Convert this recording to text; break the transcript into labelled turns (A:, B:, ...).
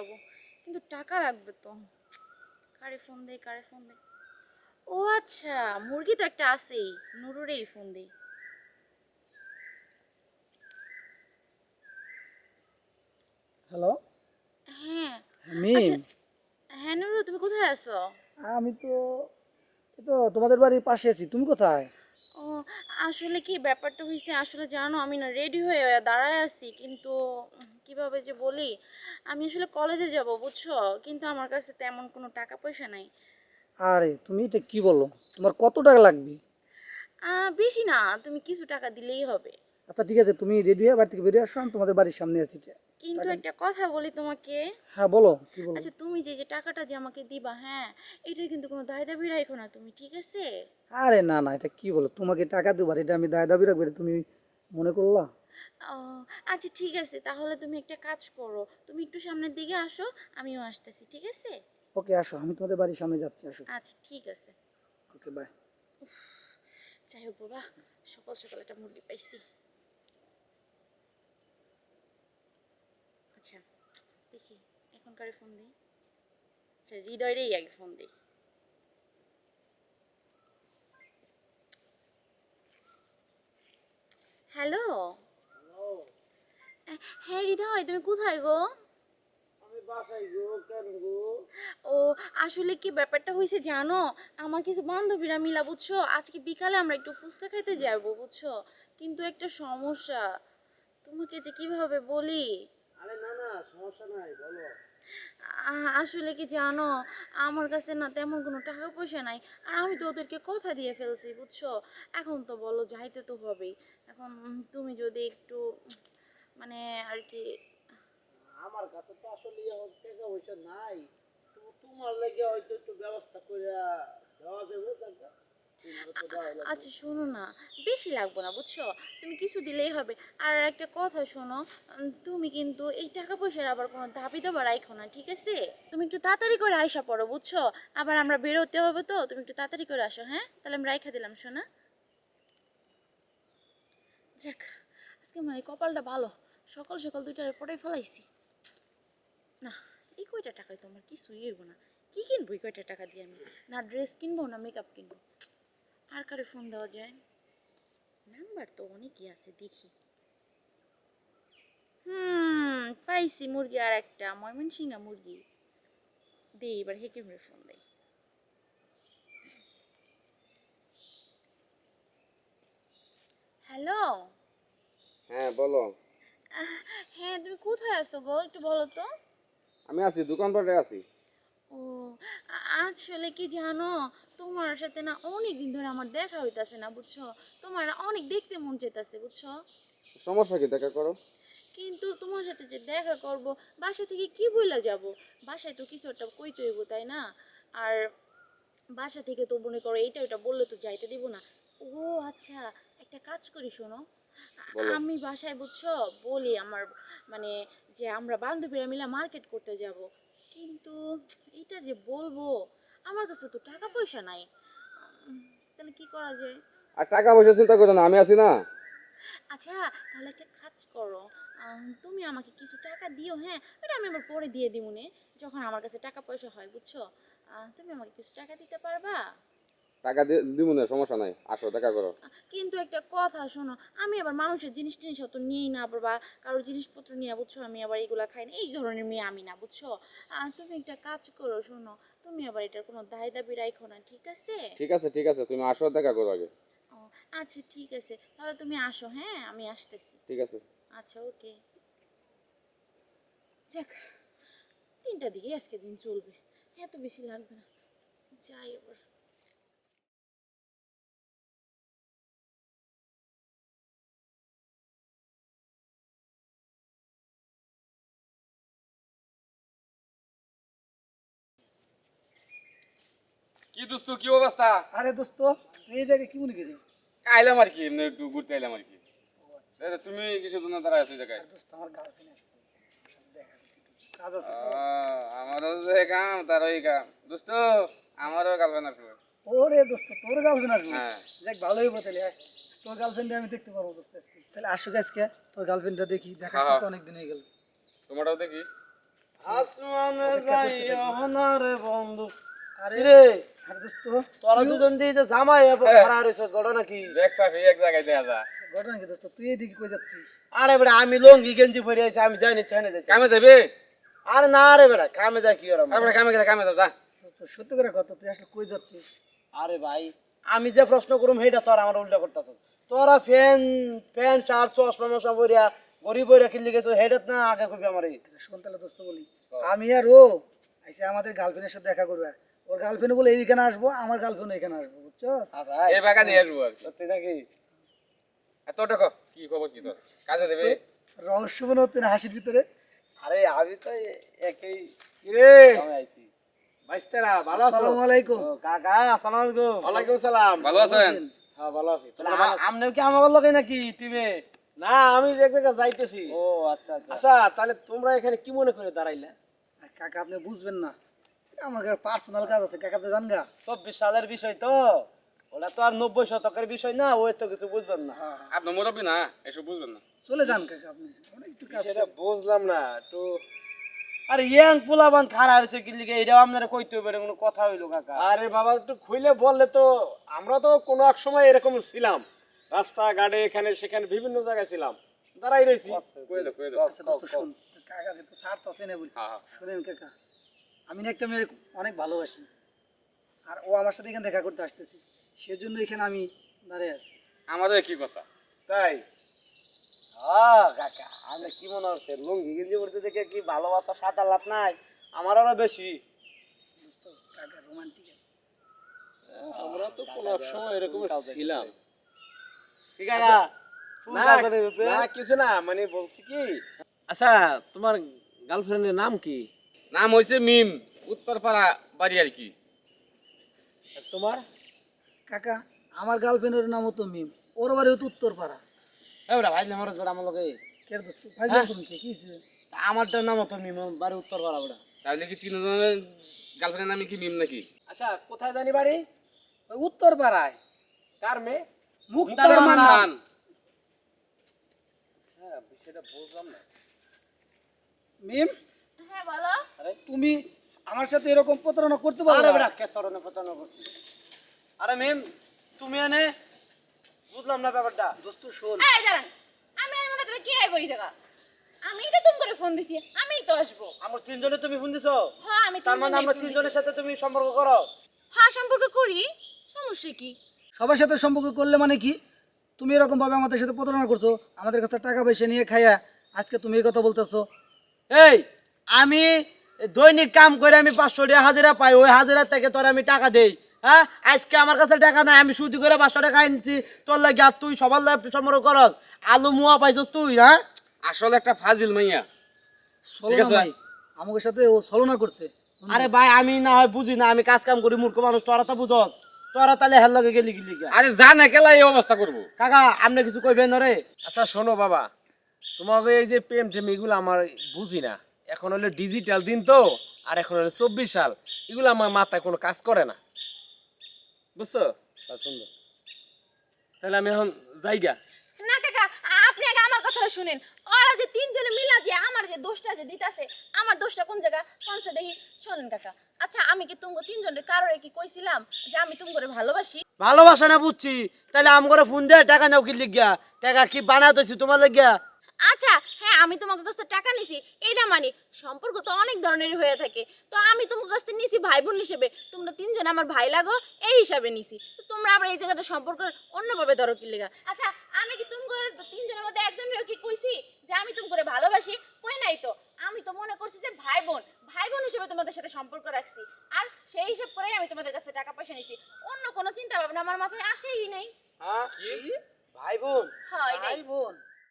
A: যাব। কিন্তু টাকা লাগবে তো। কারে ফোন দেই কারে ফোন দেই ও আচ্ছা মুরগি তো একটা আছেই। নুরুরেই ফোন দেই।
B: হ্যালো
A: হ্যাঁ।
B: মিম
A: আচ্ছা। হ্যাঁ নুরু তুমি কোথায় আছো?
B: আমি তো তো তোমাদের বাড়ির পাশে আছি। তুমি কোথায়?
A: ও আসলে কি ব্যাপারটা হয়েছে আসলে জানো আমি না রেডি হয়ে দাঁড়ায় আছি কিন্তু কীভাবে যে বলি আমি আসলে কলেজে যাব বুঝছ? কিন্তু আমার কাছে তেমন কোনো টাকা পয়সা নাই।
B: আরে তুমি এটা কি বলো? তোমার কত টাকা লাগবে?
A: আহ, বেশি না তুমি কিছু টাকা দিলেই হবে।
B: আচ্ছা ঠিক আছে তুমি রেডি হয়ে বাড়ি থেকে বেরিয়ে আসো আমি তোমাদের বাড়ির সামনে আছি
A: কিন্তু একটা কথা বলি তোমাকে।
B: হ্যাঁ বলো কি বলো?
A: আচ্ছা তুমি যে যে টাকাটা যে আমাকে দিবা হ্যাঁ এটার কিন্তু কোনো দায় দাবি রাখো না তুমি ঠিক আছে?
B: আরে না না এটা কি বলো? তোমাকে টাকা দেবো আর এটা আমি দায় দাবি রাখব এটা তুমি মনে করলা?
A: ও, আচ্ছা ঠিক আছে তাহলে তুমি একটা কাজ করো। তুমি একটু সামনের দিকে আসো আমিও আসতেছি ঠিক আছে?
B: ওকে আসো আমি তোমাদের বাড়ির সামনে যাচ্ছি আসো।
A: আচ্ছা ঠিক আছে।
B: Okay bye.
A: যাই হোক বাবা সকাল সকাল একটা মুরগি পাইছি। আচ্ছা দেখি এখনকারে ফোন দিই। আচ্ছা হৃদয়েরই আগে ফোন দিই। হ্যালো হ্যাঁ হৃদয় তুমি কোথায় গো? ও আসলে কি ব্যাপারটা হয়েছে জানো? আমার কিছু বান্ধবীরা মিলা বুঝছ? আজকে বিকালে আমরা একটু ফুচকা খেতে যাব বুঝছ? কিন্তু একটা সমস্যা। তোমাকে যে কীভাবে বলি?
B: আরে না না সমস্যা নাই বলো।
A: আসলে কি জানো? আমার কাছে না তেমন কোনো টাকা পয়সা নাই আর আমি তো ওদেরকে কথা দিয়ে ফেলছি বুঝছ? এখন তো বলো যাইতে তো হবেই। এখন তুমি যদি একটু মানে আর কি
B: আমার কাছে তো আসলে এখন টাকা পয়সা নাই। তো তোমার লাগে হয়তো একটু ব্যবস্থা করে দেওয়া যাবে।
A: আচ্ছা শোনো না বেশি লাগবে না বুঝছ? তুমি কিছু দিলেই হবে। আর একটা কথা শোনো তুমি কিন্তু এই টাকা পয়সার আবার কোনো দাবি দাবা রাখো না ঠিক আছে? তুমি একটু তাড়াতাড়ি করে আইসা পড়ো বুঝছ? আবার আমরা বেরোতে হবে তো তুমি একটু তাড়াতাড়ি করে আসো হ্যাঁ? তাহলে আমি রাইখা দিলাম শোনা? যাক। আজকে মানে কপালটা ভালো। সকাল সকাল দুইটার পরে ফেলাইছি। না, এই কয়টা টাকায় তো আমার কিছুই হইব না। কি কিনবো এই কয়টা টাকা দিয়ে আমি? না ড্রেস কিনবো, না মেকআপ কিনবো। আর কারে ফোন দেওয়া যায়? নাম্বার তো অনেকই আছে, দেখি। হুম, পাইছি মুরগি আর একটা, ময়মনসিংহা মুরগি। দে এবার হেকে মেরে ফোন দেই হ্যালো
C: হ্যাঁ বলো।
A: হ্যাঁ তুমি কোথায় আছো গো? একটু বলো তো।
C: আমি আছি দোকানপাটে আছি।
A: ও আসলে কি জানো? তোমার সাথে না অনেক দিন ধরে আমার দেখা হইতাছে না বুঝছ? তোমার না অনেক দেখতে মন চাইতাছে বুঝছ?
C: সমস্যা কি? দেখা করো।
A: কিন্তু তোমার সাথে যে দেখা করব বাসা থেকে কি বইলা যাব? বাসায় তো কিছু একটা কইতে হইব তাই না? আর বাসা থেকে তো মনে করো এইটা ওইটা বললে তো যাইতে দিব না। ও আচ্ছা একটা কাজ করি শোনো। আমি বাসায় বুঝছ? বলি আমার মানে যে আমরা বান্ধবীরা মিলে মার্কেট করতে যাব। কিন্তু এটা যে বলব আমার কাছে তো টাকা পয়সা নাই। তাহলে কি করা যায়?
C: আর টাকা পয়সা চিন্তা করো না আমি আছি না।
A: আচ্ছা তাহলে একটা কাজ করো। তুমি আমাকে কিছু টাকা দিও হ্যাঁ? ওটা আমি আবার পরে দিয়ে দিব নে যখন আমার কাছে টাকা পয়সা হয় বুঝছ? তুমি আমাকে কিছু টাকা দিতে পারবা?
C: টাকা দিব না সমস্যা নাই। আসো দেখা করো।
A: কিন্তু একটা কথা শোনো আমি আবার মানুষের জিনিস টিনিস অত নিয়েই না আবার বা কারোর জিনিসপত্র নিয়ে বুঝছ আমি আবার এগুলা খাই না এই ধরনের মেয়ে আমি না বুঝছ? তুমি একটা কাজ করো শোনো তুমি আবার এটার কোনো দায় দাবি রাখো না ঠিক আছে?
C: ঠিক আছে ঠিক আছে তুমি আসো দেখা করো আগে।
A: আচ্ছা ঠিক আছে তাহলে তুমি আসো হ্যাঁ? আমি আসতেছি।
C: ঠিক আছে।
A: আচ্ছা ওকে। যাক তিনটা দিকে আজকে দিন চলবে এত বেশি লাগবে না। যাই এবার।
C: কি দোস্ত কি অবস্থা?
B: আরে দোস্ত তুই এই জায়গায় কি মনে করি
C: আইলাম আর কি এমনি একটু ঘুরতে আইলাম আর কি। তুমি কিছু জন্য দাঁড়া আছো জায়গায়?
B: দোস্ত আমার গার্লফ্রেন্ড কাজ আছে
C: আমারও যে কাম তার ওই কাম। দোস্ত আমারও গার্লফ্রেন্ড আসবে
B: ওরে দোস্ত তোর গার্লফ্রেন্ড আসবে?
C: হ্যাঁ।
B: যাক ভালোই হইব তোর গার্লফ্রেন্ডে আমি দেখতে পারব দোস্ত আজকে। তাহলে আসুক আজকে তোর গার্লফ্রেন্ডটা দেখি দেখা
C: হ্যাঁ।
B: অনেক দিন হয়ে গেল।
C: তোমারটাও দেখি।
B: আসমানে যাইও না রে বন্ধু।
D: আরে
B: রে
D: আরে দোস্ত
B: তোরা দুজন দিয়ে যে জামাই
C: হ্যাঁ।
B: খারাপ ঘটনা কি?
C: দেখ এক জায়গায় দেখা যা।
D: ঘটনা কি দোস্ত? তুই এদিকে কই যাচ্ছিস?
B: আরে বেটা আমি লঙ্গি গেঞ্জি পরে আছি আমি জানি চাই না
C: কামে যাবে?
B: আরে না রে বেটা কামে যা কি ওরা
C: কামে গেলে কামে যা
D: সত্যি করে কথা তুই আসলে কই যাচ্ছিস?
B: আরে ভাই। আমি যে প্রশ্ন করুম সেইটা তোর আমার উল্টা করতেছ। তোরা ফ্যান ফ্যান শার্ট চশমা মশা বইরা গরিব বইরা কিনলে গেছো হেডাত না আগে কবি আমার।
D: আচ্ছা, দোস্ত বলি। আমি আর ও আইসে আমাদের গার্লফ্রেন্ডের সাথে দেখা করবে। ওর গার্লফ্রেন্ড বলে এইখানে আসব আমার গার্লফ্রেন্ড এখানে আসব বুঝছ
B: আচ্ছা
C: এই বাগা নিয়ে আসব আর
B: সত্যি নাকি?
C: দেখো কি খবর কি তোর? কাজে দেবে?
D: রহস্য মনে হচ্ছে না হাসির ভিতরে?
B: আরে আমি তো একই
C: রে?
B: আইছি।
C: ভালো আছো?
D: আসসালামু আলাইকুম।
B: কাকা আসসালামু আলাইকুম।
C: ওয়ালাইকুম সালাম। ভালো আছেন?
B: হ্যাঁ ভালো আছি। কি আমার লগে নাকি টিমে
E: না আমি এক যাইতেছি।
B: ও আচ্ছা আচ্ছা।
E: আচ্ছা তাহলে তোমরা এখানে কি মনে করে দাঁড়াইলা?
D: কাকা আপনি বুঝবেন না। আমার পার্সোনাল কাজ আছে কাকা জান গা
B: চব্বিশ সালের বিষয় তো। ওটা তো আর নব্বই শতকের বিষয় না ওই তো কিছু বুঝবেন না।
D: হ্যাঁ,
C: আপনি মুরব্বী না? এসব বুঝবেন না।
D: চলে যান কাকা আপনি আমার একটু কাজ
E: বুঝলাম না একটু
B: আরে ইয়াং পোলাবান খারা হয়েছে আপনারা কইতে হবে কোনো কথা হইল কাকা।
E: আরে বাবা একটু খুইলে বললে তো আমরা তো কোনো এক সময় এরকম ছিলাম। রাস্তাঘাটে এখানে সেখানে বিভিন্ন জায়গায় ছিলাম। দাঁড়াই রয়েছি
D: কাকা যেহেতু স্বার্থ আছে না বলি।
C: হ্যাঁ হ্যাঁ।
D: শোনেন কাকা। আমি না একটা মেয়ে অনেক ভালোবাসি। আর ও আমার সাথে এখানে দেখা করতে আসতেছি। সেজন্য এখানে আমি দাঁড়িয়ে আছি।
C: আমাদের কি কথা।
E: তাই?
B: কাকা আমি কি মনে হচ্ছে? লুঙ্গি গেঞ্জি পড়তে দেখে কি ভালোবাসা সাঁতার লাভ নাই? আমার আরও বেশি।
D: কাকা রোমান্টিক আছে।
E: আমরা তো কোনো সময় এরকম ছিলাম।
B: ঠিক আছে
E: না না, কিছু না মানে বলছি কি আচ্ছা তোমার গার্লফ্রেন্ডের নাম কি?
C: নাম হয়েছে মিম উত্তরপাড়া বাড়ি আর কি।
E: তোমার?
D: কাকা আমার গার্লফ্রেন্ডের নাম হতো মিম ওর বাড়ি হতো উত্তরপাড়া।
B: ভাই আমার বেটা আমার লগে।
D: কে দোস্ত? ভাই তুমি কি?
B: আমারটার নাম হতো মিম বাড়ি উত্তর পাড়া
C: তাহলে কি তিনজনের গার্লফ্রেন্ডের নামে কি মিম নাকি?
E: আচ্ছা কোথায় জানি বাড়ি?
D: উত্তরপাড়ায়।
E: কার মেয়ে?
D: মুক্তার মান্নান।
E: আচ্ছা বিষয়টা বুঝলাম না।
D: মিম?
A: হ্যাঁ বলো।
D: তুমি আমার সাথে এরকম প্রতারণা করতে পারো
B: আরে বেটা কে তরনে পতনে করছিস? আরে মিম তুমি এনে বুঝলাম না ব্যাপারটা।
D: দোস্ত শোন।
A: এই দাঁড়ান আমি আর মনে করে কি আইবো এই জায়গা আমি তো তুমি করে ফোন দিছি আমিই তো আসব।
B: আমার তিনজনে তুমি ফোন দিছো?
A: হ্যাঁ আমি
B: তার মানে আমরা তিনজনের সাথে তুমি সম্পর্ক করো?
A: হ্যাঁ সম্পর্ক করি সমস্যা কি?
D: সবার সাথে সম্পর্ক করলে মানে কি? তুমি এরকম ভাবে আমাদের সাথে প্রতারণা করছ আমাদের কাছে টাকা পয়সা নিয়ে খাইয়া আজকে তুমি এই কথা বলতেছো।
B: এই আমি দৈনিক কাম করে আমি পাঁচশো টাকা হাজিরা পাই ওই হাজিরা থেকে তোর আমি টাকা দেই হ্যাঁ? আজকে আমার কাছে টাকা নাই আমি সুদি করে পাঁচশো টাকা আনছি তোর লাগে আর তুই সবার লাগে সম্পর্ক করস আলু মুয়া পাইছস তুই হ্যাঁ?
C: আসলে একটা ফাজিল মাইয়া।
D: ভাই আমাদের সাথে ও ছলনা করছে।
B: আরে ভাই আমি না হয় বুঝি না আমি কাজ কাম করি মূর্খ মানুষ তোরা তো বুঝস। তোরা তাহলে হেল লগে গেলি গেলি।
C: আরে জানে কেলা এই অবস্থা করব।
B: কাকা আপনি কিছু কইবেন না রে
E: আচ্ছা শোনো বাবা তোমাকে এই যে প্রেম টেম এগুলো আমার বুঝি না। এখন হলো ডিজিটাল দিন তো আর এখন হলো চব্বিশ সাল। এগুলো আমার মাথায় কোনো কাজ করে না। বুঝছ? সুন্দর। তাহলে আমি এখন যাইগা।
A: না কাকা আপনি আগে আমার কথাটা শুনেন। ওরা যে তিনজনে মিলা যে আমার যে দোষটা যে দিতাছে আমার দোষটা কোন জায়গা? কোনসে দেখি শোনেন কাকা। আচ্ছা আমি কি তুমি তিনজনের কারোরে কি কইছিলাম যে আমি তুমি করে ভালোবাসি?
B: ভালোবাসা না বুঝছি। তাহলে আম করে ফোন দে টাকা নাও কি লিখিয়া টাকা কি বানাতেছি তোমার লাগিয়া?
A: আচ্ছা আমি তোমাকে কাছ থেকে টাকা নিছি এইটা মানি। সম্পর্ক তো অনেক ধরনের হয়ে থাকে। তো আমি তোমার কাছ থেকে নিছি ভাই বোন হিসেবে। তোমরা তিনজন আমার ভাই লাগো এই হিসাবে নিছি। তো তোমরা আবার এই জায়গাটা সম্পর্ক অন্যভাবে ধরো কি লেগা? আচ্ছা আমি কি তুমি করে তিনজনের মধ্যে একজনের কি কইছি যে আমি তুমি করে ভালোবাসি? কই নাই তো। আমি তো মনে করছি যে ভাই বোন ভাই বোন হিসেবে তোমাদের সাথে সম্পর্ক রাখছি। আর সেই হিসাব করেই আমি তোমাদের কাছে টাকা পয়সা নিছি। অন্য কোনো চিন্তা ভাবনা আমার মাথায় আসেই নাই।
B: হ্যাঁ? কি? ভাই বোন
A: হয় নাই।
D: ভাই বোন